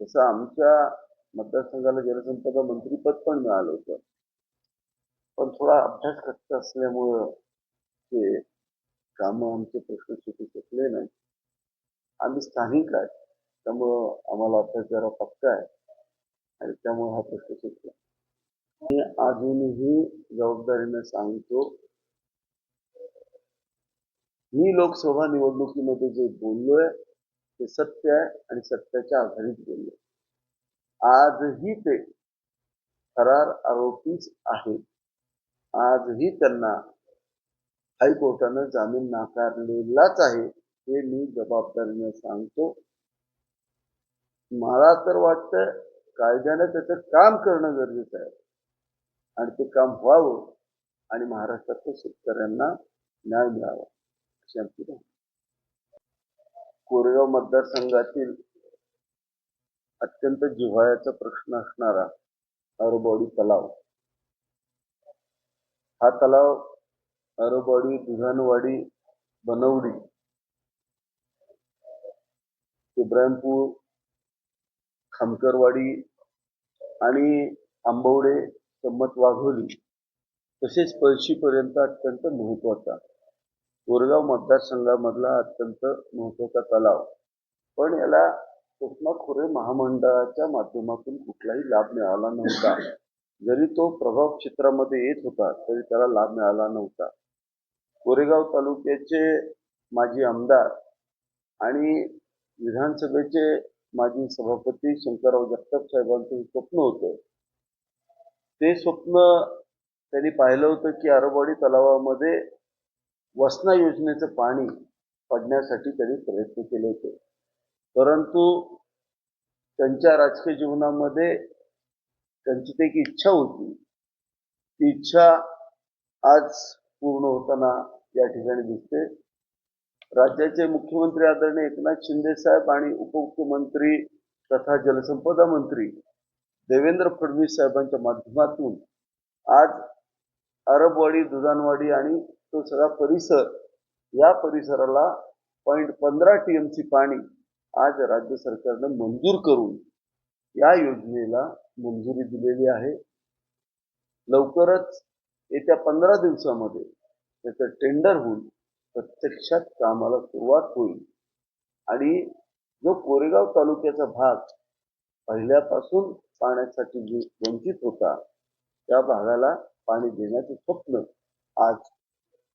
तसं आमच्या मतदारसंघाला जलसंपदा मंत्रीपद पण मिळालं होतं. पण थोडा अभ्यास कच्चा असल्यामुळं ते कामं आमचे प्रश्न सुटू शकले नाही. आम्ही स्थानिक आहे त्यामुळं आम्हाला अभ्यास जरा पक्का आहे आणि त्यामुळे हा प्रश्न सुटला. मी अजूनही जबाबदारीने सांगतो मी लोकसभा निवडणुकीमध्ये जे बोललोय ते सत्य आहे आणि सत्याच्या आधारित गेले आजही ते फरार आरोपीच आहेत. आजही त्यांना हायकोर्टानं जामीन नाकारलेलाच आहे हे मी जबाबदारीने सांगतो. मला तर वाटतं कायद्यानं त्याचं काम करणं गरजेचं आहे. आणि ते काम व्हावं आणि महाराष्ट्रातल्या शेतकऱ्यांना न्याय मिळावा. अशी आमची कोरेगाव मतदारसंघातील अत्यंत जिव्हाळ्याचा प्रश्न असणारा अरबोडी तलाव. हा तलाव अरबवाडी दुधानवाडी बनवडी इब्राहिमपूर खामकरवाडी आणि आंबवडे संमत वाघोली तसेच पळशीपर्यंत अत्यंत महत्त्वाचा कोरगाव मतदारसंघामधला अत्यंत महत्त्वाचा तलाव. पण याला कोकणा खोरे महामंडळाच्या माध्यमातून कुठलाही लाभ मिळाला नव्हता. जरी तो प्रभाव क्षेत्रामध्ये येत होता तरी त्याला लाभ मिळाला नव्हता. कोरेगाव तालुक्याचे माजी आमदार आणि विधानसभेचे माजी सभापती शंकरराव जगताप साहेबांचं स्वप्न होतं. ते स्वप्न त्यांनी पाहिलं होतं की अरबवाडी तलावामध्ये वसना योजनेचं पाणी पडण्यासाठी त्यांनी प्रयत्न केले होते. परंतु त्यांच्या राजकीय जीवनामध्ये त्यांची ती एक इच्छा होती. ती इच्छा आज पूर्ण होताना या ठिकाणी दिसते. राज्याचे मुख्यमंत्री आदरणीय एकनाथ शिंदे साहेब आणि उपमुख्यमंत्री तथा जलसंपदा मंत्री देवेंद्र फडणवीस साहेबांच्या माध्यमातून आज अरबवाडी दुधानवाडी आणि तो सगळा परिसर या परिसराला पॉईंट पंधरा टी एम सी पाणी आज राज्य सरकारनं मंजूर करून या योजनेला मंजुरी दिलेली आहे. लवकरच येत्या पंधरा दिवसामध्ये त्याचं टेंडर होऊन प्रत्यक्षात कामाला सुरुवात होईल. आणि जो कोरेगाव तालुक्याचा भाग पहिल्यापासून पाण्यासाठी वंचित होता त्या भागाला पाणी देण्याचे स्वप्न आज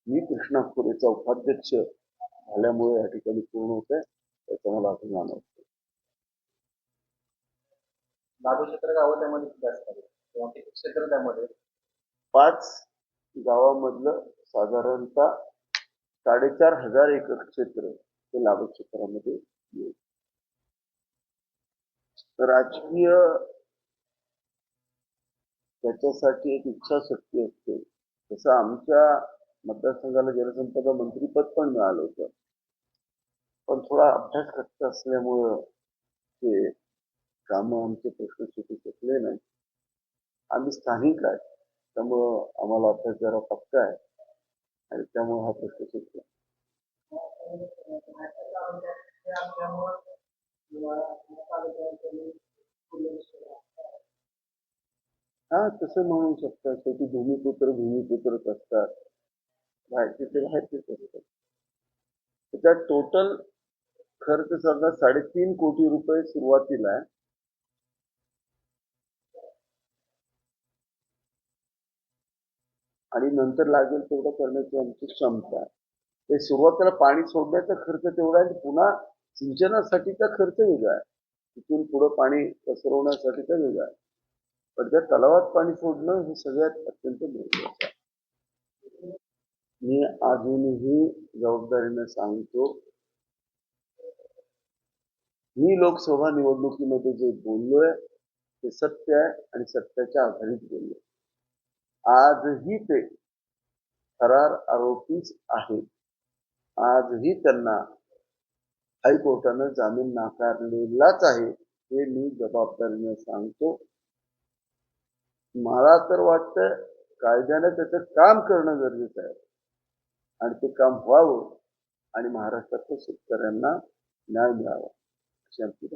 मी कृष्णा खोरेचा उपाध्यक्ष झाल्यामुळे या ठिकाणी पूर्ण होत आहे त्याचा मला अभिमान वाटतो लागू क्षेत्र गावं त्यामध्ये किती असतात किंवा किती क्षेत्र त्यामध्ये. पाच गावामधलं साधारणतः साडेचार हजार एकर क्षेत्र हे लागू क्षेत्रामध्ये येईल. राजकीय त्याच्यासाठी एक इच्छाशक्ती असते. तसं आमच्या मतदारसंघाला जलसंपदा मंत्रीपद पण मिळालं होतं. पण थोडा अभ्यास कच्चा असल्यामुळं ते काम आमचे प्रश्न सुटू शकले नाही. आम्ही स्थानिक आहे त्यामुळं आम्हाला अभ्यास जरा पक्का आहे. आणि त्यामुळे हा प्रश्न सुटला. हा तसं म्हणू शकता. शेवटी भूमिपुत्र भूमिपुत्रच असतात. राहायचे ते राहायचेच टोटल खर्च समजा साडेतीन कोटी रुपये सुरुवातीला आहे. आणि नंतर लागेल तेवढं करण्याची आमची क्षमता आहे. ते सुरुवातीला पाणी सोडण्याचा खर्च तेवढा आहे पुन्हा सिंचनासाठीचा खर्च वेगळा आहे. तिथून पुढं पाणी पसरवण्यासाठीचा वेगळा आहे. पण त्या तलावात पाणी सोडणं हे सगळ्यात अत्यंत महत्वाचं आहे. मी अजूनही जबाबदारीने सांगतो मी लोकसभा निवडणुकीमध्ये जे बोललोय ते सत्य आहे आणि सत्याच्या आधारित बोललोय. आजही ते फरार आरोपीच आहेत. आजही त्यांना हायकोर्टानं जामीन नाकारलेलाच आहे हे मी जबाबदारीने सांगतो. मला तर वाटतं कायद्याने त्याचं काम करणं गरजेचं आहे. आणि ते काम व्हावं आणि महाराष्ट्रातल्या शेतकऱ्यांना न्याय मिळावा. अशी आमची